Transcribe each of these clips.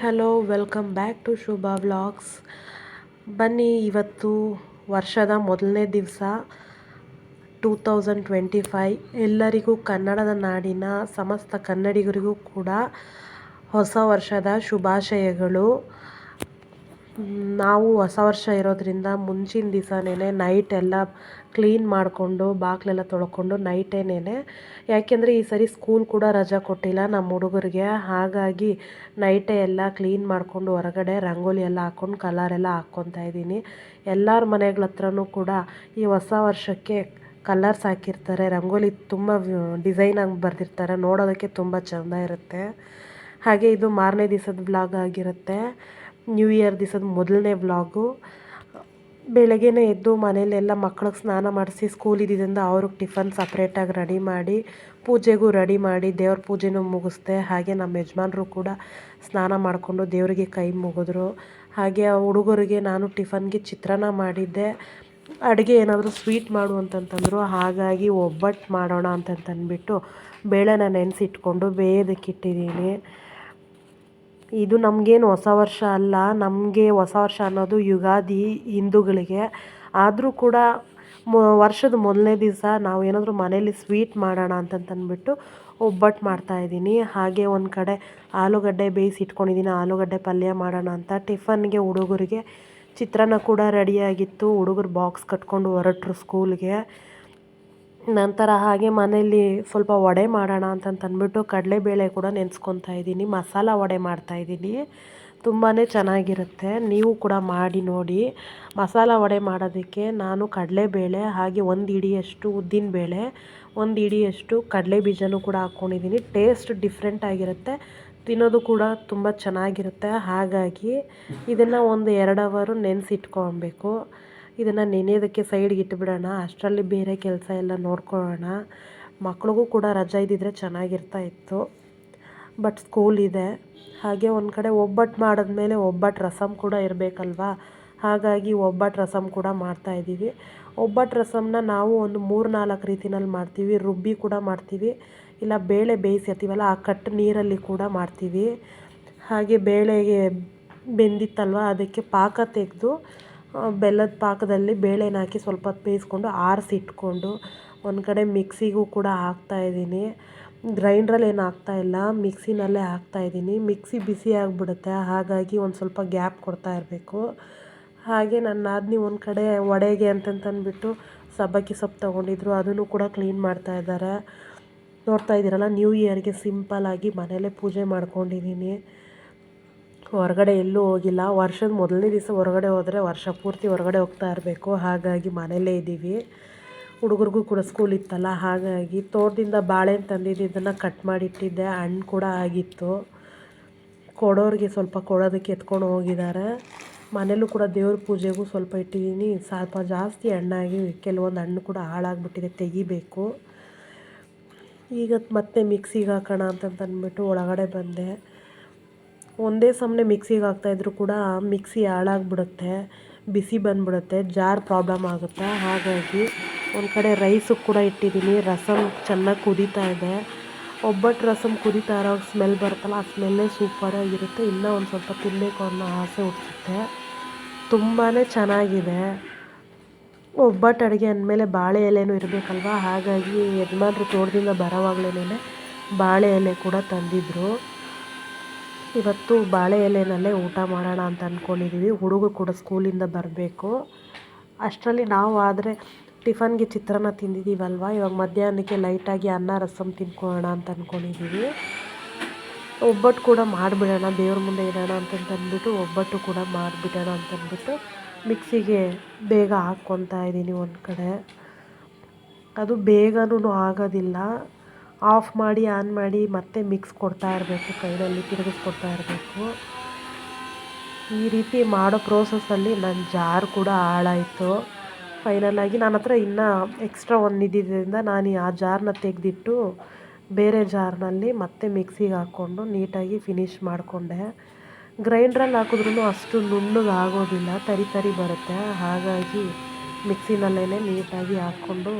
Hello, welcome back to Shubha vlogs. ಬನ್ನಿ, ಇವತ್ತು ವರ್ಷದ ಮೊದಲನೇ ದಿವಸ ಟೂ ತೌಸಂಡ್ ಟ್ವೆಂಟಿ ಫೈ ಎಲ್ಲರಿಗೂ ಕನ್ನಡದ ನಾಡಿನ ಸಮಸ್ತ ಕನ್ನಡಿಗರಿಗೂ ಕೂಡ ಹೊಸ ವರ್ಷದ ಶುಭಾಶಯಗಳು. ನಾವು ಹೊಸ ವರ್ಷ ಇರೋದರಿಂದ ಮುಂಚಿನ ದಿವಸನೇ ನೈಟ್ ಎಲ್ಲ ಕ್ಲೀನ್ ಮಾಡಿಕೊಂಡು ಬಾಗಿಲೆಲ್ಲ ತೊಳ್ಕೊಂಡು ನೈಟೇನೇ ಯಾಕೆಂದರೆ ಈ ಸರಿ ಸ್ಕೂಲ್ ಕೂಡ ರಜಾ ಕೊಟ್ಟಿಲ್ಲ ನಮ್ಮ ಹುಡುಗರಿಗೆ. ಹಾಗಾಗಿ ನೈಟೇ ಎಲ್ಲ ಕ್ಲೀನ್ ಮಾಡಿಕೊಂಡು ಹೊರಗಡೆ ರಂಗೋಲಿ ಎಲ್ಲ ಹಾಕ್ಕೊಂಡು ಕಲರೆಲ್ಲ ಹಾಕ್ಕೊತಾ ಇದ್ದೀನಿ. ಎಲ್ಲರ ಮನೆಗಳ ಹತ್ರನೂ ಕೂಡ ಈ ಹೊಸ ವರ್ಷಕ್ಕೆ ಕಲರ್ಸ್ ಹಾಕಿರ್ತಾರೆ. ರಂಗೋಲಿ ತುಂಬ ಡಿಸೈನಾಗಿ ಬರೆದಿರ್ತಾರೆ. ನೋಡೋದಕ್ಕೆ ತುಂಬ ಚೆಂದ ಇರುತ್ತೆ. ಹಾಗೆ ಇದು ಮಾರನೇ ದಿವಸದ ಬ್ಲಾಗ್ ಆಗಿರುತ್ತೆ. ನ್ಯೂ ಇಯರ್ ದಿವಸದ ಮೊದಲನೇ ವ್ಲಾಗು ಬೆಳಗ್ಗೆನೇ ಎದ್ದು ಮನೆಯಲ್ಲೆಲ್ಲ ಮಕ್ಳಿಗೆ ಸ್ನಾನ ಮಾಡಿಸಿ ಸ್ಕೂಲ್ ಇದ್ದಿದ್ದರಿಂದ ಅವ್ರಿಗೆ ಟಿಫನ್ ಸಪ್ರೇಟಾಗಿ ರೆಡಿ ಮಾಡಿ, ಪೂಜೆಗೂ ರೆಡಿ ಮಾಡಿ ದೇವ್ರ ಪೂಜೆನೂ ಮುಗಿಸ್ದೆ. ಹಾಗೆ ನಮ್ಮ ಯಜಮಾನರು ಕೂಡ ಸ್ನಾನ ಮಾಡಿಕೊಂಡು ದೇವರಿಗೆ ಕೈ ಮುಗಿದ್ರು. ಹಾಗೆ ಆ ಹುಡುಗರಿಗೆ ನಾನು ಟಿಫನ್ಗೆ ಚಿತ್ರಾನ್ನ ಮಾಡಿದ್ದೆ. ಅಡುಗೆ ಏನಾದರೂ ಸ್ವೀಟ್ ಮಾಡು ಅಂತಂತಂದರು. ಹಾಗಾಗಿ ಒಬ್ಬಟ್ಟು ಮಾಡೋಣ ಅಂತಂತಂದ್ಬಿಟ್ಟು ಬೇಳೆನ ನೆನೆಸಿಟ್ಕೊಂಡು ಬೇಯೋದಕ್ಕಿಟ್ಟಿದ್ದೀನಿ ಇದು ನಮಗೇನು ಹೊಸ ವರ್ಷ ಅಲ್ಲ, ನಮಗೆ ಹೊಸ ವರ್ಷ ಅನ್ನೋದು ಯುಗಾದಿ ಹಿಂದೂಗಳಿಗೆ. ಆದರೂ ಕೂಡ ಮ, ವರ್ಷದ ಮೊದಲನೇ ದಿವಸ ನಾವು ಏನಾದರೂ ಮನೇಲಿ ಸ್ವೀಟ್ ಮಾಡೋಣ ಅಂತಂತಂದ್ಬಿಟ್ಟು ಒಬ್ಬಟ್ಟು ಮಾಡ್ತಾಯಿದ್ದೀನಿ ಹಾಗೆ ಒಂದು ಕಡೆ ಆಲೂಗಡ್ಡೆ ಬೇಯಿಸಿ ಇಟ್ಕೊಂಡಿದ್ದೀನಿ ಆಲೂಗಡ್ಡೆ ಪಲ್ಯ ಮಾಡೋಣ ಅಂತ. ಟಿಫನ್ಗೆ ಹುಡುಗರಿಗೆ ಚಿತ್ರಾನ್ನ ಕೂಡ ರೆಡಿಯಾಗಿತ್ತು ಹುಡುಗರು ಬಾಕ್ಸ್ ಕಟ್ಕೊಂಡು ಹೊರಟ್ರು ಸ್ಕೂಲ್ಗೆ ನಂತರ ಹಾಗೆ ಮನೆಯಲ್ಲಿ ಸ್ವಲ್ಪ ವಡೆ ಮಾಡೋಣ ಅಂತಂತಂದ್ಬಿಟ್ಟು ಕಡಲೆಬೇಳೆ ಕೂಡ ನೆನೆಸ್ಕೊತಾ ಇದ್ದೀನಿ. ಮಸಾಲ ವಡೆ ಮಾಡ್ತಾಯಿದ್ದೀನಿ ತುಂಬಾ ಚೆನ್ನಾಗಿರುತ್ತೆ. ನೀವು ಕೂಡ ಮಾಡಿ ನೋಡಿ. ಮಸಾಲ ವಡೆ ಮಾಡೋದಕ್ಕೆ ನಾನು ಕಡಲೆಬೇಳೆ ಹಾಗೆ ಒಂದು ಹಿಡಿಯಷ್ಟು ಉದ್ದಿನಬೇಳೆ ಒಂದು ಇಡಿಯಷ್ಟು ಕಡಲೆ ಬೀಜನೂ ಕೂಡ ಹಾಕ್ಕೊಂಡಿದ್ದೀನಿ ಟೇಸ್ಟ್ ಡಿಫ್ರೆಂಟ್ ಆಗಿರುತ್ತೆ. ತಿನ್ನೋದು ಕೂಡ ತುಂಬ ಚೆನ್ನಾಗಿರುತ್ತೆ. ಹಾಗಾಗಿ ಇದನ್ನು ಒಂದು ಎರಡು ಅವರು ನೆನೆಸಿಟ್ಕೊಬೇಕು ಇದನ್ನು ನೆನೆಯೋದಕ್ಕೆ ಸೈಡ್ಗೆ ಇಟ್ಬಿಡೋಣ. ಅಷ್ಟರಲ್ಲಿ ಬೇರೆ ಕೆಲಸ ಎಲ್ಲ ನೋಡ್ಕೊಳ್ಳೋಣ. ಮಕ್ಳಿಗೂ ಕೂಡ ರಜೆ ಇದ್ದಿದ್ರೆ ಚೆನ್ನಾಗಿರ್ತಾ ಇತ್ತು. ಬಟ್ ಸ್ಕೂಲ್ ಇದೆ. ಹಾಗೆ ಒಂದು ಕಡೆ ಒಬ್ಬಟ್ಟು ಮಾಡಿದ್ಮೇಲೆ ಒಬ್ಬಟ್ಟು ರಸಮ್ ಕೂಡ ಇರಬೇಕಲ್ವಾ? ಹಾಗಾಗಿ ಒಬ್ಬಟ್ಟು ರಸಮ್ ಕೂಡ ಮಾಡ್ತಾಯಿದ್ದೀವಿ ಒಬ್ಬಟ್ಟು ರಸಮ್ನ ನಾವು ಒಂದು ಮೂರು ನಾಲ್ಕು ರೀತಿನಲ್ಲಿ ಮಾಡ್ತೀವಿ. ರುಬ್ಬಿ ಕೂಡ ಮಾಡ್ತೀವಿ. ಇಲ್ಲ, ಬೇಳೆ ಬೇಯಿಸಿರ್ತೀವಲ್ಲ ಆ ಕಟ್ಟು ನೀರಲ್ಲಿ ಕೂಡ ಮಾಡ್ತೀವಿ. ಹಾಗೆ ಬೇಳೆಗೆ ಬೆಂದಿತ್ತಲ್ವ? ಅದಕ್ಕೆ ಪಾಕ ತೆಗೆದು ಬೆಲ್ಲದ ಪಾಕದಲ್ಲಿ ಬೇಳೆನ ಹಾಕಿ ಸ್ವಲ್ಪ ಹೊತ್ತು ಬೇಯಿಸ್ಕೊಂಡು ಆರಿಸಿಟ್ಕೊಂಡು ಒಂದು ಕಡೆ ಮಿಕ್ಸಿಗೂ ಕೂಡ ಹಾಕ್ತಾಯಿದ್ದೀನಿ ಗ್ರೈಂಡ್ರಲ್ಲಿ ಏನು ಹಾಕ್ತಾಯಿಲ್ಲ ಮಿಕ್ಸಿನಲ್ಲೇ ಹಾಕ್ತಾಯಿದ್ದೀನಿ ಮಿಕ್ಸಿ ಬಿಸಿ ಆಗಿಬಿಡುತ್ತೆ, ಹಾಗಾಗಿ ಒಂದು ಸ್ವಲ್ಪ ಗ್ಯಾಪ್ ಕೊಡ್ತಾ ಇರಬೇಕು. ಹಾಗೆ ನನ್ನ ನಾದಿನಿ ಒಂದು ಕಡೆ ವಡೆಗೆ ಅಂತಂತಂದ್ಬಿಟ್ಟು ಸಬ್ಬಕ್ಕಿ ಸೊಪ್ಪು ತೊಗೊಂಡಿದ್ರು, ಅದನ್ನು ಕೂಡ ಕ್ಲೀನ್ ಮಾಡ್ತಾ ಇದ್ದಾರೆ. ನೋಡ್ತಾ ಇದ್ದೀರಲ್ಲ ನ್ಯೂ ಇಯರ್ಗೆ ಸಿಂಪಲ್ಲಾಗಿ ಮನೆಯಲ್ಲೇ ಪೂಜೆ ಮಾಡ್ಕೊಂಡಿದ್ದೀನಿ. ಹೊರಗಡೆ ಎಲ್ಲೂ ಹೋಗಿಲ್ಲ. ವರ್ಷದ ಮೊದಲನೇ ದಿವಸ ಹೊರಗಡೆ ಹೋದರೆ ವರ್ಷ ಪೂರ್ತಿ ಹೊರಗಡೆ ಹೋಗ್ತಾ ಇರಬೇಕು. ಹಾಗಾಗಿ ಮನೆಯಲ್ಲೇ ಇದ್ದೀವಿ. ಹುಡುಗರಿಗೂ ಕೂಡ ಸ್ಕೂಲ್ ಇತ್ತಲ್ಲ, ಹಾಗಾಗಿ ತೋಟದಿಂದ ಬಾಳೆಹಣ್ಣು ತಂದಿದ್ದು ಕಟ್ ಮಾಡಿಟ್ಟಿದ್ದೆ. ಹಣ್ಣು ಕೂಡ ಆಗಿತ್ತು. ಕೊಡೋರಿಗೆ ಸ್ವಲ್ಪ ಕೊಡೋದಕ್ಕೆ ಎತ್ಕೊಂಡು ಹೋಗಿದ್ದಾರೆ. ಮನೇಲೂ ಕೂಡ ದೇವ್ರ ಪೂಜೆಗೂ ಸ್ವಲ್ಪ ಇಟ್ಟಿದ್ದೀನಿ. ಸ್ವಲ್ಪ ಜಾಸ್ತಿ ಹಣ್ಣಾಗಿ ಕೆಲವೊಂದು ಹಣ್ಣು ಕೂಡ ಹಾಳಾಗಿಬಿಟ್ಟಿದೆ, ತೆಗಿಬೇಕು. ಈಗ ಮತ್ತೆ ಮಿಕ್ಸಿಗೆ ಹಾಕೋಣ ಅಂತಂತಂದ್ಬಿಟ್ಟು ಒಳಗಡೆ ಬಂದೆ. ಒಂದೇ ಸಮನೆ ಮಿಕ್ಸಿಗೆ ಹಾಕ್ತಾಯಿದ್ರು ಕೂಡ ಮಿಕ್ಸಿ ಹಾಳಾಗ್ಬಿಡುತ್ತೆ, ಬಿಸಿ ಬಂದ್ಬಿಡುತ್ತೆ, ಜಾರ್ ಪ್ರಾಬ್ಲಮ್ ಆಗುತ್ತೆ. ಹಾಗಾಗಿ ಒಂದು ಕಡೆ ರೈಸು ಕೂಡ ಇಟ್ಟಿದ್ದೀನಿ. ರಸಮ್ ಚೆನ್ನಾಗಿ ಕುದೀತಾ ಇದೆ. ಒಬ್ಬಟ್ಟು ರಸಮ್ ಕುದೀತಾ ಇರೋ ಸ್ಮೆಲ್ ಬರುತ್ತಲ್ಲ, ಆ ಸ್ಮೆಲ್ಲೇ ಸೂಪರಾಗಿರುತ್ತೆ ಇನ್ನೂ ಒಂದು ಸ್ವಲ್ಪ ತಿನ್ನಬೇಕು ಅನ್ನೋ ಆಸೆ ಹುಟ್ಟುತ್ತೆ ತುಂಬಾ ಚೆನ್ನಾಗಿದೆ. ಒಬ್ಬಟ್ಟು ಅಡುಗೆ ಅಂದಮೇಲೆ ಬಾಳೆ ಎಲೆನೂ ಇರಬೇಕಲ್ವ? ಹಾಗಾಗಿ ಯಜಮಾನ್ರು ತೋಟದಿಂದ ಬರೋವಾಗ್ಲೇನೆ ಬಾಳೆ ಎಲೆ ಕೂಡ ತಂದಿದ್ದರು ಇವತ್ತು ಬಾಳೆ ಎಲೆನಲ್ಲೇ ಊಟ ಮಾಡೋಣ ಅಂತ ಅಂದ್ಕೊಂಡಿದ್ದೀವಿ ಹುಡುಗರು ಕೂಡ ಸ್ಕೂಲಿಂದ ಬರಬೇಕು. ಅಷ್ಟರಲ್ಲಿ ನಾವು ಆದರೆ ಟಿಫನ್ಗೆ ಚಿತ್ರಾನ್ನ ತಿಂದಿದ್ದೀವಲ್ವ ಇವಾಗ ಮಧ್ಯಾಹ್ನಕ್ಕೆ ಲೈಟಾಗಿ ಅನ್ನ ರಸಮ್ ತಿನ್ಕೊಳ್ಳೋಣ ಅಂತ ಅಂದ್ಕೊಂಡಿದ್ದೀವಿ ಒಬ್ಬಟ್ಟು ಕೂಡ ಮಾಡಿಬಿಡೋಣ, ದೇವ್ರ ಮುಂದೆ ಇಡೋಣ ಅಂತಂತಂದ್ಬಿಟ್ಟು ಒಬ್ಬಟ್ಟು ಕೂಡ ಮಾಡಿಬಿಡೋಣ ಅಂತಂದ್ಬಿಟ್ಟು ಮಿಕ್ಸಿಗೆ ಬೇಗ ಹಾಕ್ಕೊತಾ ಇದ್ದೀನಿ ಒಂದು ಕಡೆ ಅದು ಬೇಗನೂ ಆಗೋದಿಲ್ಲ. ಆಫ್ ಮಾಡಿ, ಆನ್ ಮಾಡಿ ಮತ್ತೆ ಮಿಕ್ಸ್ ಕೊಡ್ತಾ ಇರಬೇಕು, ಕೈಯಲ್ಲಿ ತಿರುಗಿಸ್ಕೊಡ್ತಾ ಇರಬೇಕು. ಈ ರೀತಿ ಮಾಡೋ ಪ್ರೋಸೆಸ್ಸಲ್ಲಿ ನನ್ನ ಜಾರ್ ಕೂಡ ಹಾಳಾಯಿತು. ಫೈನಲಾಗಿ ನನ್ನ ಹತ್ರ ಇನ್ನೂ ಎಕ್ಸ್ಟ್ರಾ ಒಂದು ಇದ್ದಿದ್ದರಿಂದ ನಾನು ಆ ಜಾರನ್ನ ತೆಗೆದಿಟ್ಟು ಬೇರೆ ಜಾರ್ನಲ್ಲಿ ಮತ್ತೆ ಮಿಕ್ಸಿಗೆ ಹಾಕ್ಕೊಂಡು ನೀಟಾಗಿ ಫಿನಿಶ್ ಮಾಡಿಕೊಂಡೆ. ಗ್ರೈಂಡ್ರಲ್ಲಿ ಹಾಕಿದ್ರೂ ಅಷ್ಟು ನುಣ್ಣಗೆ ಆಗೋದಿಲ್ಲ ತರಿ ತರಿ ಬರುತ್ತೆ. ಹಾಗಾಗಿ ಮಿಕ್ಸಿನಲ್ಲೇ ನೀಟಾಗಿ ಹಾಕ್ಕೊಂಡು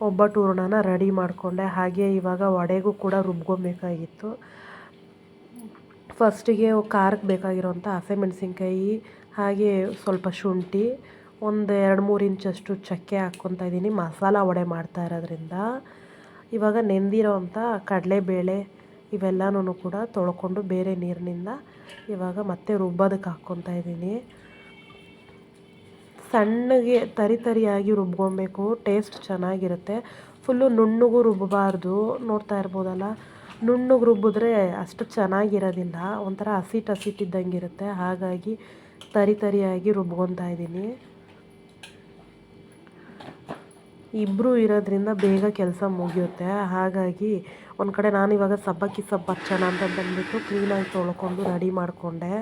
ಒಬ್ಬಟ್ಟು ಹೂರಣನ ರೆಡಿ ಮಾಡಿಕೊಂಡೆ. ಹಾಗೆ ಇವಾಗ ವಡೆಗೂ ಕೂಡ ರುಬ್ಕೊಬೇಕಾಗಿತ್ತು ಫಸ್ಟಿಗೆ ಖಾರಕ್ಕೆ ಬೇಕಾಗಿರುವಂಥ ಹಸಿಮೆಣ್ಸಿನ್ಕಾಯಿ, ಹಾಗೆ ಸ್ವಲ್ಪ ಶುಂಠಿ, ಒಂದು ಎರಡು ಮೂರು ಇಂಚಷ್ಟು ಚಕ್ಕೆ ಹಾಕ್ಕೊತಾ ಇದ್ದೀನಿ ಮಸಾಲ ವಡೆ ಮಾಡ್ತಾ ಇರೋದ್ರಿಂದ ಇವಾಗ ನೆಂದಿರೋವಂಥ ಕಡಲೆಬೇಳೆ ಇವೆಲ್ಲನೂ ಕೂಡ ತೊಳ್ಕೊಂಡು ಬೇರೆ ನೀರಿನಿಂದ ಇವಾಗ ಮತ್ತೆ ರುಬ್ಬೋದಕ್ಕೆ ಹಾಕ್ಕೊತಾ ಇದ್ದೀನಿ ಸಣ್ಣಗೆ ತರಿ ತರಿಯಾಗಿ ರುಬ್ಕೊಬೇಕು. ಟೇಸ್ಟ್ ಚೆನ್ನಾಗಿರುತ್ತೆ. ಫುಲ್ಲು ನುಣ್ಣಗೂ ರುಬ್ಬಬಾರ್ದು. ನೋಡ್ತಾ ಇರ್ಬೋದಲ್ಲ? ನುಣ್ಣಗೆ ರುಬ್ಬಿದ್ರೆ ಅಷ್ಟು ಚೆನ್ನಾಗಿರೋದಿಲ್ಲ. ಒಂಥರ ಹಸಿಟ್ಟು ಹಸಿಟ್ಟಿದ್ದಂಗೆ ಇರುತ್ತೆ ಹಾಗಾಗಿ ತರಿ ತರಿಯಾಗಿ ರುಬ್ಕೊತಾ ಇದ್ದೀನಿ. ಇಬ್ಬರು ಇರೋದ್ರಿಂದ ಬೇಗ ಕೆಲಸ ಮುಗಿಯುತ್ತೆ. ಹಾಗಾಗಿ ಒಂದು ಕಡೆ ನಾನು ಇವಾಗ ಸಬ್ಬಕ್ಕಿ ಸಬ್ಬಚ್ಚನ ಅಂತ ಬಂದುಬಿಟ್ಟು ಕ್ಲೀನಾಗಿ ತೊಳ್ಕೊಂಡು ರೆಡಿ ಮಾಡಿಕೊಂಡೆ.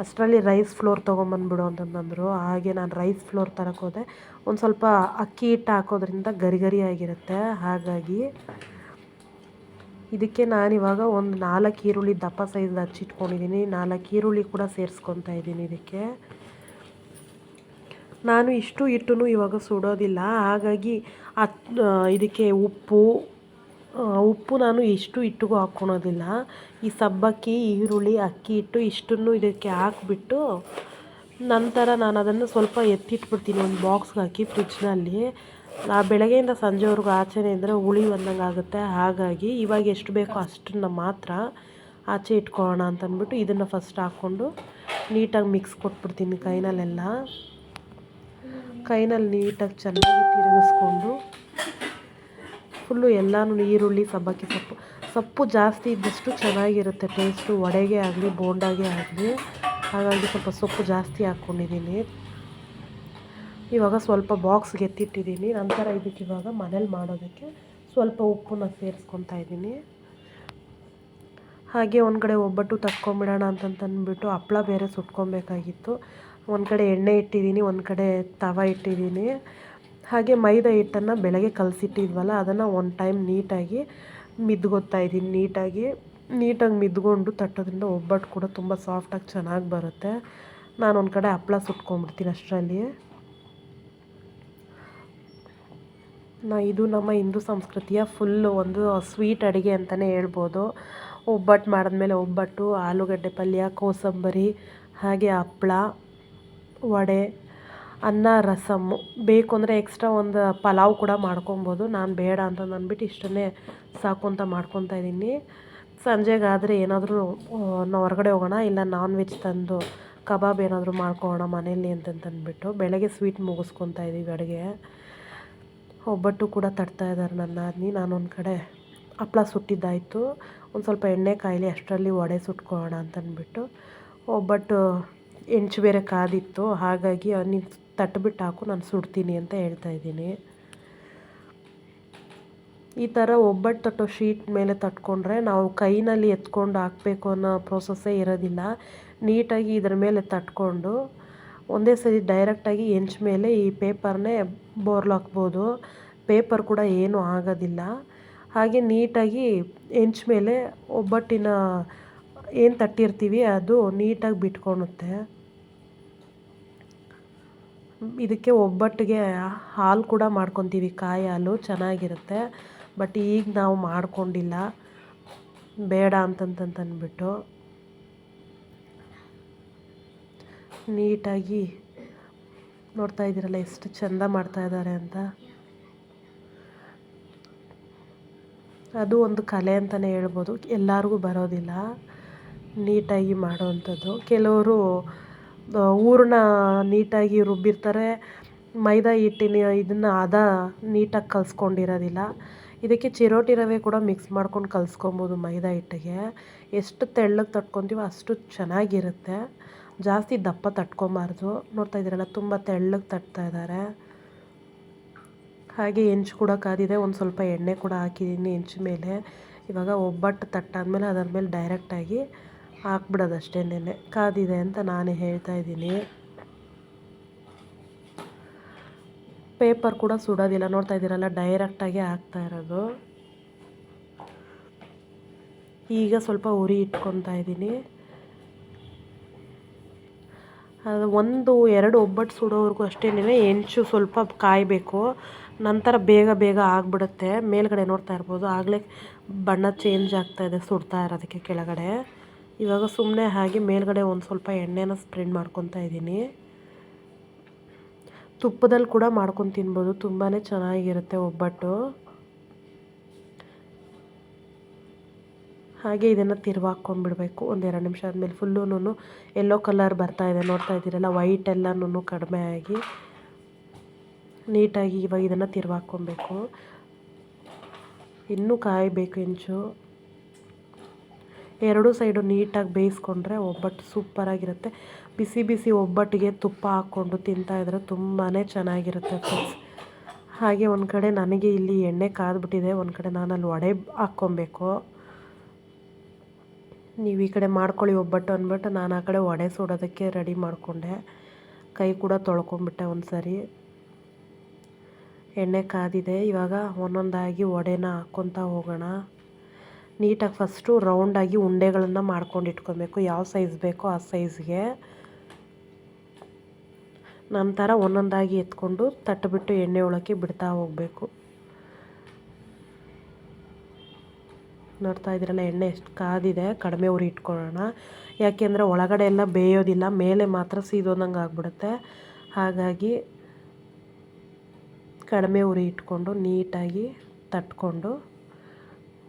ಅಷ್ಟರಲ್ಲಿ ರೈಸ್ ಫ್ಲೋರ್ ತೊಗೊಂಬಂದ್ಬಿಡು ಅಂತಂದರು ಹಾಗೆ ನಾನು ರೈಸ್ ಫ್ಲೋರ್ ತರಕ್ಕೆ ಹೋದೆ. ಒಂದು ಸ್ವಲ್ಪ ಅಕ್ಕಿ ಹಿಟ್ಟು ಹಾಕೋದ್ರಿಂದ ಗರಿ ಗರಿ ಆಗಿರುತ್ತೆ. ಹಾಗಾಗಿ ಇದಕ್ಕೆ ನಾನಿವಾಗ ಒಂದು ನಾಲ್ಕು ಈರುಳ್ಳಿ ದಪ್ಪ ಸೈಜ್ ಹಚ್ಚಿಟ್ಕೊಂಡಿದ್ದೀನಿ ನಾಲ್ಕು ಈರುಳ್ಳಿ ಕೂಡ ಸೇರಿಸ್ಕೊತಾ ಇದ್ದೀನಿ ಇದಕ್ಕೆ. ನಾನು ಇಷ್ಟು ಹಿಟ್ಟನ್ನು ಇವಾಗ ಸುಡೋದಿಲ್ಲ. ಹಾಗಾಗಿ ಇದಕ್ಕೆ ಉಪ್ಪು ಉಪ್ಪು ನಾನು ಇಷ್ಟು ಹಿಟ್ಟಿಗೂ ಹಾಕ್ಕೊಳೋದಿಲ್ಲ ಈ ಸಬ್ಬಕ್ಕಿ ಈರುಳ್ಳಿ, ಅಕ್ಕಿ ಹಿಟ್ಟು ಇಷ್ಟನ್ನು ಇದಕ್ಕೆ ಹಾಕ್ಬಿಟ್ಟು ನಂತರ ನಾನು ಅದನ್ನು ಸ್ವಲ್ಪ ಎತ್ತಿಟ್ಬಿಡ್ತೀನಿ ಒಂದು ಬಾಕ್ಸ್ಗೆ ಹಾಕಿ ಫ್ರಿಜ್ನಲ್ಲಿ ಆ ಬೆಳಗ್ಗೆಯಿಂದ ಸಂಜೆವರೆಗೂ ಆಚೆನೆ ಇದ್ದರೆ ಹುಳಿ ಬಂದಂಗೆ ಆಗುತ್ತೆ ಹಾಗಾಗಿ ಇವಾಗ ಎಷ್ಟು ಬೇಕೋ ಅಷ್ಟನ್ನು ಮಾತ್ರ ಆಚೆ ಇಟ್ಕೊಳ್ಳೋಣ ಅಂತಂದ್ಬಿಟ್ಟು ಇದನ್ನು ಫಸ್ಟ್ ಹಾಕ್ಕೊಂಡು ನೀಟಾಗಿ ಮಿಕ್ಸ್ ಕೊಟ್ಬಿಡ್ತೀನಿ ಕೈನಲ್ಲೆಲ್ಲ. ಕೈನಲ್ಲಿ ನೀಟಾಗಿ ಚೆನ್ನಾಗಿ ತಿರುಗಿಸ್ಕೊಂಡು ಫುಲ್ಲು ಎಲ್ಲನೂ ಈರುಳ್ಳಿ, ಸಬ್ಬಕ್ಕಿ ಸೊಪ್ಪು. ಸೊಪ್ಪು ಜಾಸ್ತಿ ಇದ್ದಷ್ಟು ಚೆನ್ನಾಗಿರುತ್ತೆ, ಟೇಸ್ಟು ವಡೆಗೆ ಆಗಲಿ, ಬೋಂಡಾಗೆ ಆಗಲಿ. ಹಾಗಾಗಿ ಸ್ವಲ್ಪ ಸೊಪ್ಪು ಜಾಸ್ತಿ ಹಾಕ್ಕೊಂಡಿದ್ದೀನಿ. ಇವಾಗ ಸ್ವಲ್ಪ ಬಾಕ್ಸ್ಗೆ ಎತ್ತಿಟ್ಟಿದ್ದೀನಿ ನಂತರ ಇದಕ್ಕೆ ಇವಾಗ ಮನೇಲಿ ಮಾಡೋದಕ್ಕೆ ಸ್ವಲ್ಪ ಉಪ್ಪನ್ನ ಸೇರಿಸ್ಕೊತಾ ಇದ್ದೀನಿ. ಹಾಗೆ ಒಂದು ಕಡೆ ಒಬ್ಬಟ್ಟು ತಕ್ಕೊಂಬಿಡೋಣ ಅಂತಂತಂದ್ಬಿಟ್ಟು ಹಪ್ಳ ಬೇರೆ ಸುಟ್ಕೊಬೇಕಾಗಿತ್ತು. ಒಂದು ಕಡೆ ಎಣ್ಣೆ ಇಟ್ಟಿದ್ದೀನಿ, ಒಂದು ಕಡೆ ತವ ಇಟ್ಟಿದ್ದೀನಿ. ಹಾಗೆ ಮೈದಾ ಹಿಟ್ಟನ್ನು ಬೆಳಗ್ಗೆ ಕಲಸಿಟ್ಟಿದ್ವಲ್ಲ, ಅದನ್ನು ಒನ್ ಟೈಮ್ ನೀಟಾಗಿ ಮಿದ್ಗೊತ್ತಾ ಇದ್ದೀನಿ. ನೀಟಾಗಿ ನೀಟಾಗಿ ಮಿದ್ಕೊಂಡು ತಟ್ಟೋದ್ರಿಂದ ಒಬ್ಬಟ್ಟು ಕೂಡ ತುಂಬ ಸಾಫ್ಟಾಗಿ ಚೆನ್ನಾಗಿ ಬರುತ್ತೆ. ನಾನು ಒಂದು ಕಡೆ ಹಪ್ಪಳ ಸುಟ್ಕೊಂಡ್ಬಿಡ್ತೀನಿ ಅಷ್ಟರಲ್ಲಿ ನಾ ಇದು ನಮ್ಮ ಹಿಂದೂ ಸಂಸ್ಕೃತಿಯ ಫುಲ್ಲು ಒಂದು ಸ್ವೀಟ್ ಅಡುಗೆ ಅಂತಲೇ ಹೇಳ್ಬೋದು. ಒಬ್ಬಟ್ಟು ಮಾಡಿದ್ಮೇಲೆ ಒಬ್ಬಟ್ಟು, ಆಲೂಗಡ್ಡೆ ಪಲ್ಯ, ಕೋಸಂಬರಿ, ಹಾಗೆ ಹಪ್ಪಳ ವಡೆ. ಅನ್ನ ರಸಮ್ಮು ಬೇಕು ಅಂದರೆ ಎಕ್ಸ್ಟ್ರಾ ಒಂದು ಪಲಾವ್ ಕೂಡ ಮಾಡ್ಕೊಬೋದು. ನಾನು ಬೇಡ ಅಂತ ಅಂದ್ಬಿಟ್ಟು ಇಷ್ಟನ್ನೇ ಸಾಕು ಅಂತ ಮಾಡ್ಕೊತಾ ಇದ್ದೀನಿ. ಸಂಜೆಗಾದರೆ ಏನಾದರೂ ಹೊರಗಡೆ ಹೋಗೋಣ, ಇಲ್ಲ ನಾನ್ ವೆಜ್ ತಂದು ಕಬಾಬ್ ಏನಾದರೂ ಮಾಡ್ಕೊಳ್ಳೋಣ ಮನೆಯಲ್ಲಿ ಅಂತಂತಂದ್ಬಿಟ್ಟು ಬೆಳಗ್ಗೆ ಸ್ವೀಟ್ ಮುಗಿಸ್ಕೊತಾ ಇದ್ದೀವಿ ಅಡುಗೆ. ಒಬ್ಬಟ್ಟು ಕೂಡ ತಟ್ತಾ ಇದ್ದಾರೆ ನನ್ನ ಆದ್ನಿ. ನಾನೊಂದು ಕಡೆ ಹಪ್ಳ ಸುಟ್ಟಿದ್ದಾಯಿತು. ಒಂದು ಸ್ವಲ್ಪ ಎಣ್ಣೆ ಕಾಯಿಲೆ ಅಷ್ಟರಲ್ಲಿ ವಡೆ ಸುಟ್ಕೊಳ್ಳೋಣ ಅಂತಂದ್ಬಿಟ್ಟು ಒಬ್ಬಟ್ಟು ಹೆಂಚು ಬೇರೆ ಕಾದಿತ್ತು. ಹಾಗಾಗಿ ನೀನು ತಟ್ಬಿಟ್ಟು ಹಾಕು ನಾನು ಸುಡ್ತೀನಿ ಅಂತ ಹೇಳ್ತಾ ಇದ್ದೀನಿ. ಈ ಥರ ಒಬ್ಬಟ್ಟು ತಟ್ಟೋ ಶೀಟ್ ಮೇಲೆ ತಟ್ಕೊಂಡ್ರೆ ನಾವು ಕೈನಲ್ಲಿ ಎತ್ಕೊಂಡು ಹಾಕಬೇಕು ಅನ್ನೋ ಪ್ರೋಸೆಸ್ಸೇ ಇರೋದಿಲ್ಲ. ನೀಟಾಗಿ ಇದ್ರ ಮೇಲೆ ತಟ್ಕೊಂಡು ಒಂದೇ ಸರಿ ಡೈರೆಕ್ಟಾಗಿ ಎಂಚ್ ಮೇಲೆ ಈ ಪೇಪರ್ನೇ ಬೋರ್ಲಾಕ್ಬೋದು ಪೇಪರ್ ಕೂಡ ಏನೂ ಆಗೋದಿಲ್ಲ. ಹಾಗೆ ನೀಟಾಗಿ ಎಂಚ್ ಮೇಲೆ ಒಬ್ಬಟ್ಟಿನ ಏನು ತಟ್ಟಿರ್ತೀವಿ ಅದು ನೀಟಾಗಿ ಬಿಟ್ಕೊಳುತ್ತೆ ಇದಕ್ಕೆ ಒಬ್ಬಟ್ಟಿಗೆ ಹಾಲು ಕೂಡ ಮಾಡ್ಕೊತೀವಿ. ಕಾಯಿ ಹಾಲು ಚೆನ್ನಾಗಿರುತ್ತೆ. ಬಟ್ ಈಗ ನಾವು ಮಾಡ್ಕೊಂಡಿಲ್ಲ. ಬೇಡ ಅಂತಂತಂತಂದ್ಬಿಟ್ಟು ನೀಟಾಗಿ ನೋಡ್ತಾ ಇದ್ದೀರಲ್ಲ ಎಷ್ಟು ಚೆಂದ ಮಾಡ್ತಾ ಇದ್ದಾರೆ ಅಂತ. ಅದು ಒಂದು ಕಲೆ ಅಂತಲೇ ಹೇಳ್ಬೋದು. ಎಲ್ಲರಿಗೂ ಬರೋದಿಲ್ಲ. ನೀಟಾಗಿ ಮಾಡೋವಂಥದ್ದು ಕೆಲವರು ಹೂರ್ಣ ನೀಟಾಗಿ ರುಬ್ಬಿರ್ತಾರೆ. ಮೈದಾ ಹಿಟ್ಟಿನ ಇದನ್ನು ಹದ ನೀಟಾಗಿ ಕಲಿಸ್ಕೊಂಡಿರೋದಿಲ್ಲ. ಇದಕ್ಕೆ ಚಿರೋಟಿ ರವೆ ಕೂಡ ಮಿಕ್ಸ್ ಮಾಡ್ಕೊಂಡು ಕಲಿಸ್ಕೊಬೋದು ಮೈದಾ ಹಿಟ್ಟಿಗೆ. ಎಷ್ಟು ತೆಳ್ಳಗೆ ತಟ್ಕೊತೀವೋ ಅಷ್ಟು ಚೆನ್ನಾಗಿರುತ್ತೆ. ಜಾಸ್ತಿ ದಪ್ಪ ತಟ್ಕೊಬಾರ್ದು. ನೋಡ್ತಾ ಇದ್ದೀರಲ್ಲ, ತುಂಬ ತೆಳ್ಳಗೆ ತಟ್ತಾ ಇದ್ದಾರೆ. ಹಾಗೆ ಹೆಂಚು ಕೂಡ ಕಾದಿದೆ. ಒಂದು ಸ್ವಲ್ಪ ಎಣ್ಣೆ ಕೂಡ ಹಾಕಿದ್ದೀನಿ ಹೆಂಚು ಮೇಲೆ. ಇವಾಗ ಒಬ್ಬಟ್ಟು ತಟ್ಟಾದ್ಮೇಲೆ ಅದರ ಮೇಲೆ ಡೈರೆಕ್ಟಾಗಿ ಹಾಕ್ಬಿಡೋದು ಅಷ್ಟೇನೆ ಕಾದಿದೆ ಅಂತ ನಾನೇ ಹೇಳ್ತಾ ಇದ್ದೀನಿ. ಪೇಪರ್ ಕೂಡ ಸುಡೋದಿಲ್ಲ. ನೋಡ್ತಾ ಇದ್ದೀರಲ್ಲ, ಡೈರೆಕ್ಟಾಗಿ ಹಾಕ್ತಾ ಇರೋದು. ಈಗ ಸ್ವಲ್ಪ ಉರಿ ಇಟ್ಕೊತಾ ಇದ್ದೀನಿ. ಅದು ಒಂದು, ಎರಡು ಒಬ್ಬಟ್ಟು ಸುಡೋವರೆಗೂ ಅಷ್ಟೇನೆ ಹೆಂಚು ಸ್ವಲ್ಪ ಕಾಯಬೇಕು. ನಂತರ ಬೇಗ ಬೇಗ ಆಗಿಬಿಡುತ್ತೆ. ಮೇಲ್ಗಡೆ ನೋಡ್ತಾ ಇರ್ಬೋದು. ಆಗಲೇ ಬಣ್ಣ ಚೇಂಜ್ ಆಗ್ತಾಯಿದೆ ಸುಡ್ತಾ ಇರೋದಕ್ಕೆ ಕೆಳಗಡೆ. ಇವಾಗ ಸುಮ್ಮನೆ ಹಾಗೆ ಮೇಲ್ಗಡೆ ಒಂದು ಸ್ವಲ್ಪ ಎಣ್ಣೆನ ಸ್ಪ್ರೆಡ್ ಮಾಡ್ಕೊತಾ ಇದ್ದೀನಿ. ತುಪ್ಪದಲ್ಲಿ ಕೂಡ ಮಾಡ್ಕೊಂಡು ತಿನ್ಬೋದು ತುಂಬಾ ಚೆನ್ನಾಗಿರುತ್ತೆ ಒಬ್ಬಟ್ಟು. ಹಾಗೆ ಇದನ್ನು ತಿರುವಾಕ್ಕೊಂಡ್ಬಿಡ್ಬೇಕು ಒಂದು ಎರಡು ನಿಮಿಷ ಆದಮೇಲೆ ಫುಲ್ಲೂ ಎಲ್ಲೋ ಕಲರ್ ಬರ್ತಾ ಇದೆ. ನೋಡ್ತಾ ಇದ್ದೀರಲ್ಲ ವೈಟ್ ಎಲ್ಲನೂ ಕಡಿಮೆ ಆಗಿ ನೀಟಾಗಿ ಇವಾಗ ಇದನ್ನು ತಿರುವಾಕ್ಕೊಬೇಕು ಇನ್ನೂ ಕಾಯಬೇಕು, ಇಂಚು. ಎರಡೂ ಸೈಡು ನೀಟಾಗಿ ಬೇಯಿಸ್ಕೊಂಡ್ರೆ ಒಬ್ಬಟ್ಟು ಸೂಪರಾಗಿರುತ್ತೆ ಬಿಸಿ ಬಿಸಿ ಒಬ್ಬಟ್ಟಿಗೆ ತುಪ್ಪ ಹಾಕ್ಕೊಂಡು ತಿಂತಾಯಿದ್ರೆ ತುಂಬಾ ಚೆನ್ನಾಗಿರುತ್ತೆ ಫ್ರೆಂಡ್ಸ್. ಹಾಗೆ ಒಂದು ಕಡೆ ನನಗೆ ಇಲ್ಲಿ ಎಣ್ಣೆ ಕಾದ್ಬಿಟ್ಟಿದೆ, ಒಂದು ಕಡೆ ನಾನು ಅಲ್ಲಿ ವಡೆ ಹಾಕ್ಕೊಬೇಕು. ನೀವು ಈ ಕಡೆ ಮಾಡ್ಕೊಳ್ಳಿ ಒಬ್ಬಟ್ಟು ಅಂದ್ಬಿಟ್ಟು ನಾನು ಆ ಕಡೆ ವಡೆ ಸುಡೋದಕ್ಕೆ ರೆಡಿ ಮಾಡಿಕೊಂಡೆ. ಕೈ ಕೂಡ ತೊಳ್ಕೊಂಬಿಟ್ಟೆ ಒಂದು ಸರಿ ಎಣ್ಣೆ ಕಾದಿದೆ, ಇವಾಗ ಒಂದೊಂದಾಗಿ ವಡೆನ ಹಾಕ್ಕೊತಾ ಹೋಗೋಣ. ನೀಟಾಗಿ ಫಸ್ಟು ರೌಂಡಾಗಿ ಉಂಡೆಗಳನ್ನು ಮಾಡ್ಕೊಂಡು ಇಟ್ಕೊಬೇಕು. ಯಾವ ಸೈಜ್ ಬೇಕೋ ಆ ಸೈಜ್ಗೆ. ನಂತರ ಒಂದೊಂದಾಗಿ ಎತ್ಕೊಂಡು ತಟ್ಟಬಿಟ್ಟು ಎಣ್ಣೆ ಒಳಕ್ಕೆ ಬಿಡ್ತಾ ಹೋಗಬೇಕು. ನೋಡ್ತಾ ಇದ್ರಲ್ಲ ಎಣ್ಣೆ ಎಷ್ಟು ಕಾದಿದೆ. ಕಡಿಮೆ ಉರಿ ಇಟ್ಕೊಳ್ಳೋಣ. ಯಾಕೆಂದರೆ ಒಳಗಡೆ ಎಲ್ಲ ಬೇಯೋದಿಲ್ಲ, ಮೇಲೆ ಮಾತ್ರ ಸೀದೋದಂಗೆ ಆಗಿಬಿಡುತ್ತೆ. ಹಾಗಾಗಿ ಕಡಿಮೆ ಉರಿ ಇಟ್ಕೊಂಡು ನೀಟಾಗಿ ತಟ್ಕೊಂಡು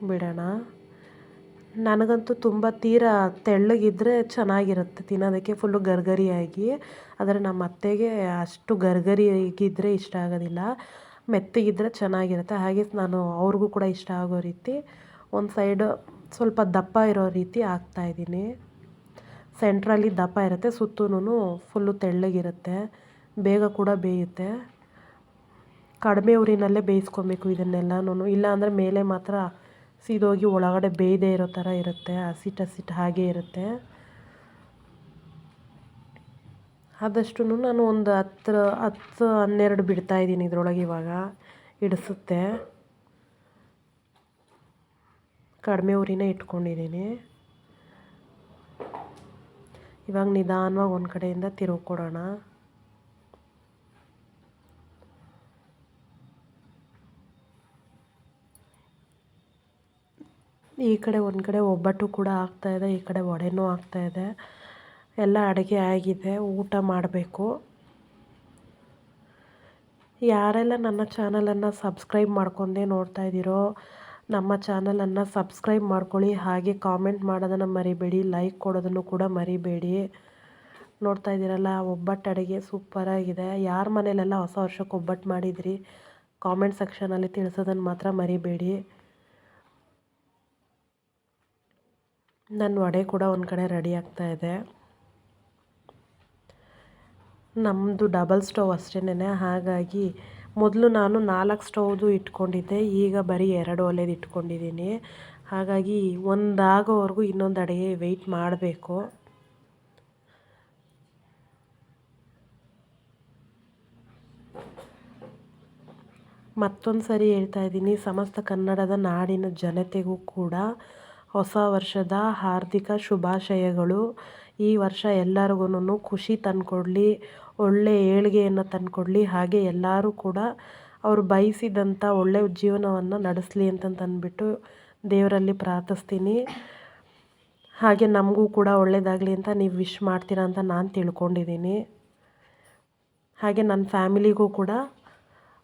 ಬಿಡೋಣ. ನನಗಂತೂ ತುಂಬ ತೀರ ತೆಳ್ಳಗಿದ್ದರೆ ಚೆನ್ನಾಗಿರುತ್ತೆ, ತಿನ್ನೋದಕ್ಕೆ ಫುಲ್ಲು ಗರ್ಗರಿಯಾಗಿ. ಆದರೆ ನಮ್ಮ ಅತ್ತೆಗೆ ಅಷ್ಟು ಗರ್ಗರಿಯಾಗಿದ್ದರೆ ಇಷ್ಟ ಆಗೋದಿಲ್ಲ. ಮೆತ್ತಗಿದ್ದರೆ ಚೆನ್ನಾಗಿರುತ್ತೆ. ಹಾಗೆ ನಾನು ಅವ್ರಿಗೂ ಕೂಡ ಇಷ್ಟ ಆಗೋ ರೀತಿ ಒಂದು ಸೈಡು ಸ್ವಲ್ಪ ದಪ್ಪ ಇರೋ ರೀತಿ ಹಾಕ್ತಾಯಿದ್ದೀನಿ ಸೆಂಟ್ರಲ್ಲಿ ದಪ್ಪ ಇರುತ್ತೆ ಸುತ್ತೂನು ಫುಲ್ಲು ತೆಳ್ಳಗಿರುತ್ತೆ. ಬೇಗ ಕೂಡ ಬೇಯುತ್ತೆ. ಕಡಿಮೆ ಊರಿನಲ್ಲೇ ಬೇಯಿಸ್ಕೊಬೇಕು ಇದನ್ನೆಲ್ಲನೂ ಇಲ್ಲಾಂದರೆ ಮೇಲೆ ಮಾತ್ರ ಸೀದೋಗಿ ಒಳಗಡೆ ಬೇಯದೇ ಇರೋ ಥರ ಇರುತ್ತೆ, ಹಸಿಟ್ ಹಸಿಟ್ ಹಾಗೆ ಇರುತ್ತೆ. ಆದಷ್ಟು ನಾನು ಒಂದು ಹತ್ತು ಹತ್ತು ಹನ್ನೆರಡು ಬಿಡ್ತಾಯಿದ್ದೀನಿ ಇದರೊಳಗೆ ಇವಾಗ ಹಿಡಿಸುತ್ತೆ ಕಡಿಮೆ ಉರಿನೇ ಇಟ್ಕೊಂಡಿದ್ದೀನಿ. ಇವಾಗ ನಿಧಾನವಾಗಿ ಒಂದು ಕಡೆಯಿಂದ ತಿರುಗಿ ಈ ಕಡೆ ಒಂದು ಕಡೆ ಒಬ್ಬಟ್ಟು ಕೂಡ ಆಗ್ತಾಯಿದೆ ಈ ಕಡೆ ವಡೆನೂ ಆಗ್ತಾಯಿದೆ ಎಲ್ಲ ಅಡುಗೆ ಆಗಿದೆ, ಊಟ ಮಾಡಬೇಕು. ಯಾರೆಲ್ಲ ನನ್ನ ಚಾನಲನ್ನು ಸಬ್ಸ್ಕ್ರೈಬ್ ಮಾಡ್ಕೊಂಡೇ ನೋಡ್ತಾ ಇದ್ದೀರೋ, ನಮ್ಮ ಚಾನಲನ್ನು ಸಬ್ಸ್ಕ್ರೈಬ್ ಮಾಡ್ಕೊಳ್ಳಿ. ಹಾಗೆ ಕಾಮೆಂಟ್ ಮಾಡೋದನ್ನು ಮರಿಬೇಡಿ, ಲೈಕ್ ಕೊಡೋದನ್ನು ಕೂಡ ಮರಿಬೇಡಿ. ನೋಡ್ತಾ ಇದ್ದೀರಲ್ಲ, ಒಬ್ಬಟ್ಟು ಅಡುಗೆ ಸೂಪರಾಗಿದೆ ಯಾರ ಮನೇಲೆಲ್ಲ ಹೊಸ ವರ್ಷಕ್ಕೆ ಒಬ್ಬಟ್ಟು ಮಾಡಿದ್ರಿ, ಕಾಮೆಂಟ್ ಸೆಕ್ಷನಲ್ಲಿ ತಿಳಿಸೋದನ್ನು ಮಾತ್ರ ಮರಿಬೇಡಿ. ನನ್ನ ವಡೆ ಕೂಡ ಒಂದು ಕಡೆ ರೆಡಿ ಆಗ್ತಾ ಇದೆ. ನಮ್ಮದು ಡಬಲ್ ಸ್ಟೋವ್ ಅಷ್ಟೇನೆ ಹಾಗಾಗಿ ಮೊದಲು ನಾನು ನಾಲ್ಕು ಸ್ಟೌದು ಇಟ್ಕೊಂಡಿದ್ದೆ. ಈಗ ಬರೀ ಎರಡು ಒಲೆದು ಇಟ್ಕೊಂಡಿದ್ದೀನಿ. ಹಾಗಾಗಿ ಒಂದಾಗೋವರೆಗೂ ಇನ್ನೊಂದು ಅಡುಗೆ ವೆಯ್ಟ್ ಮಾಡಬೇಕು. ಮತ್ತೊಂದು ಸರಿ ಹೇಳ್ತಾ ಇದ್ದೀನಿ, ಸಮಸ್ತ ಕನ್ನಡದ ನಾಡಿನ ಜನತೆಗೂ ಕೂಡ ಹೊಸ ವರ್ಷದ ಹಾರ್ದಿಕ ಶುಭಾಶಯಗಳು. ಈ ವರ್ಷ ಎಲ್ಲರಿಗೂ ಖುಷಿ ತಂದುಕೊಡ್ಲಿ ಒಳ್ಳೆಯ ಏಳಿಗೆಯನ್ನು ತಂದುಕೊಡ್ಲಿ. ಹಾಗೆ ಎಲ್ಲರೂ ಕೂಡ ಅವರು ಬಯಸಿದಂಥ ಒಳ್ಳೆಯ ಜೀವನವನ್ನು ನಡೆಸಲಿ ಅಂತಂತಂದ್ಬಿಟ್ಟು ದೇವರಲ್ಲಿ ಪ್ರಾರ್ಥಿಸ್ತೀನಿ. ಹಾಗೆ ನಮಗೂ ಕೂಡ ಒಳ್ಳೆಯದಾಗಲಿ ಅಂತ ನೀವು ವಿಶ್ ಮಾಡ್ತೀರಾ ಅಂತ ನಾನು ತಿಳ್ಕೊಂಡಿದ್ದೀನಿ ಹಾಗೆ ನನ್ನ ಫ್ಯಾಮಿಲಿಗೂ ಕೂಡ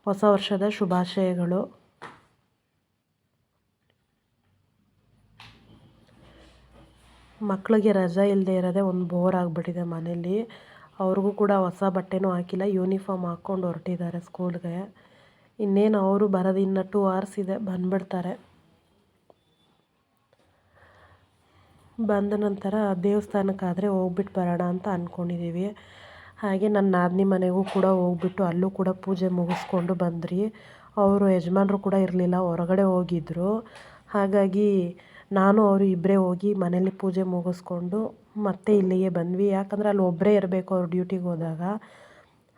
ಹೊಸ ವರ್ಷದ ಶುಭಾಶಯಗಳು. ಮಕ್ಕಳಿಗೆ ರಜೆ ಇಲ್ಲದೆ ಇರೋದೇ ಒಂದು ಬೋರ್ ಆಗಿಬಿಟ್ಟಿದೆ ಮನೇಲಿ. ಅವ್ರಿಗೂ ಕೂಡ ಹೊಸ ಬಟ್ಟೆನೂ ಹಾಕಿಲ್ಲ ಯೂನಿಫಾರ್ಮ್ ಹಾಕ್ಕೊಂಡು ಹೊರಟಿದ್ದಾರೆ ಸ್ಕೂಲ್ಗೆ ಇನ್ನೇನು ಅವರು ಬರೋದು ಇನ್ನು ಟೂ ಅವರ್ಸ್ ಇದೆ, ಬಂದುಬಿಡ್ತಾರೆ. ಬಂದ ನಂತರ ದೇವಸ್ಥಾನಕ್ಕಾದರೆ ಹೋಗ್ಬಿಟ್ಟು ಬರೋಣ ಅಂತ ಅಂದ್ಕೊಂಡಿದ್ದೀವಿ ಹಾಗೆ ನನ್ನ ನಾದಿನಿ ಮನೆಗೂ ಕೂಡ ಹೋಗ್ಬಿಟ್ಟು ಅಲ್ಲೂ ಕೂಡ ಪೂಜೆ ಮುಗಿಸ್ಕೊಂಡು ಬಂದ್ರಿ. ಅವರು ಯಜಮಾನರು ಕೂಡ ಇರಲಿಲ್ಲ, ಹೊರಗಡೆ ಹೋಗಿದ್ದರು ಹಾಗಾಗಿ ನಾನು, ಅವರು ಇಬ್ಬರೇ ಹೋಗಿ ಮನೇಲಿ ಪೂಜೆ ಮುಗಿಸ್ಕೊಂಡು ಮತ್ತೆ ಇಲ್ಲಿಗೆ ಬಂದ್ವಿ. ಯಾಕಂದರೆ ಅಲ್ಲಿ ಒಬ್ಬರೇ ಇರಬೇಕು ಅವ್ರು ಡ್ಯೂಟಿಗೆ ಹೋದಾಗ.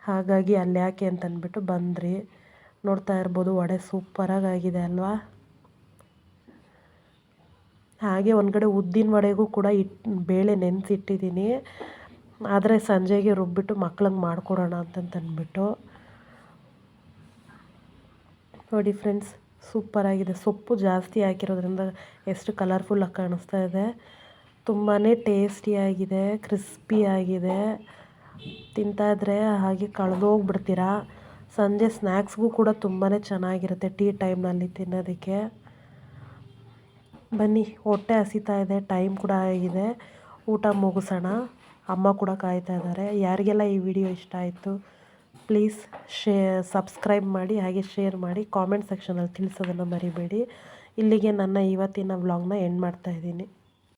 ಹಾಗಾಗಿ ಅಲ್ಲಿ ಯಾಕೆ ಅಂತಂದ್ಬಿಟ್ಟು ಬಂದ್ರಿ. ನೋಡ್ತಾ ಇರ್ಬೋದು, ವಡೆ ಸೂಪರಾಗಿ ಆಗಿದೆ ಅಲ್ವಾ? ಹಾಗೆ ಒಂದು ಕಡೆ ಉದ್ದಿನ ವಡೆಗೂ ಕೂಡ ಇಟ್, ಬೇಳೆ ನೆನೆಸಿಟ್ಟಿದ್ದೀನಿ. ಆದರೆ ಸಂಜೆಗೆ ರುಬ್ಬಿಟ್ಟು ಮಕ್ಳಂಗೆ ಮಾಡಿಕೊಡೋಣ ಅಂತಂತಂದ್ಬಿಟ್ಟು ನೋಡಿ ಫ್ರೆಂಡ್ಸ್ ಸೂಪರಾಗಿದೆ ಸೊಪ್ಪು ಜಾಸ್ತಿ ಹಾಕಿರೋದ್ರಿಂದ ಎಷ್ಟು ಕಲರ್ಫುಲ್ಲಾಗಿ ಕಾಣಿಸ್ತಾ ಇದೆ. ತುಂಬಾ ಟೇಸ್ಟಿಯಾಗಿದೆ ಕ್ರಿಸ್ಪಿಯಾಗಿದೆ ತಿಂತಾಯಿದ್ರೆ ಹಾಗೆ ಕಳೆದೋಗ್ಬಿಡ್ತೀರಾ ಸಂಜೆ ಸ್ನ್ಯಾಕ್ಸ್ಗೂ ಕೂಡ ತುಂಬಾ ಚೆನ್ನಾಗಿರುತ್ತೆ ಟೀ ಟೈಮ್ನಲ್ಲಿ ತಿನ್ನೋದಕ್ಕೆ. ಬನ್ನಿ, ಹೊಟ್ಟೆ ಹಸಿತಾ ಇದೆ, ಟೈಮ್ ಕೂಡ ಆಗಿದೆ. ಊಟ ಮುಗಿಸೋಣ. ಅಮ್ಮ ಕೂಡ ಕಾಯ್ತಾ ಇದ್ದಾರೆ. ಯಾರಿಗೆಲ್ಲ ಈ ವಿಡಿಯೋ ಇಷ್ಟ ಆಯಿತು? ಪ್ಲೀಸ್ ಶೇ ಸಬ್ಸ್ಕ್ರೈಬ್ ಮಾಡಿ, ಹಾಗೆ ಶೇರ್ ಮಾಡಿ ಕಾಮೆಂಟ್ ಸೆಕ್ಷನಲ್ಲಿ ತಿಳಿಸೋದನ್ನು ಮರಿಬೇಡಿ. ಇಲ್ಲಿಗೆ ನನ್ನ ಇವತ್ತಿನ ವ್ಲಾಗ್ನ ಎಂಡ್ ಮಾಡ್ತಾಯಿದ್ದೀನಿ